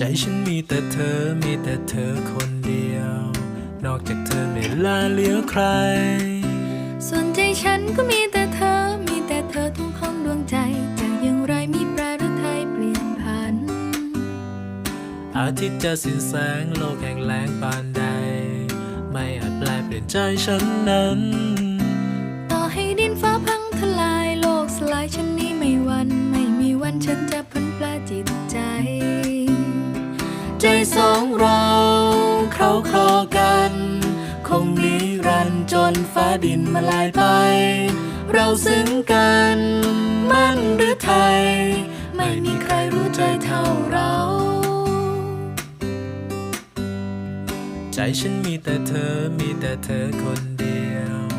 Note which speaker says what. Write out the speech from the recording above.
Speaker 1: ใจฉันมีแต่เธอมีแต่เธอคนเดียว นอกจากเธอไม่ลาเหลือใคร
Speaker 2: ส่วนใจฉันก็มีแต่เธอ มีแต่เธอทุ่งของดวงใจจะอย่างไรมีแปรหรือไทยเปลี่ยนผัน
Speaker 1: อาทิตย์จะสิ้นแสงโลกแห่งแรงปานใด ไม่อาจแปลเปลี่ยนใจฉันนั้น
Speaker 2: ต่อให้ดินฟ้าพังทลายโลกสลายฉันนี้ไม่หวัน ไม่มีวันฉันจะ
Speaker 1: สองเราเขาคลอกัน คงนิรันจนฟ้าดินมาลายไป เราซึ้งกัน มั่นหรือไทย ไม่มีใครรู้ใจเท่าเรา ใจฉันมีแต่เธอมีแต่เธอคนเดียว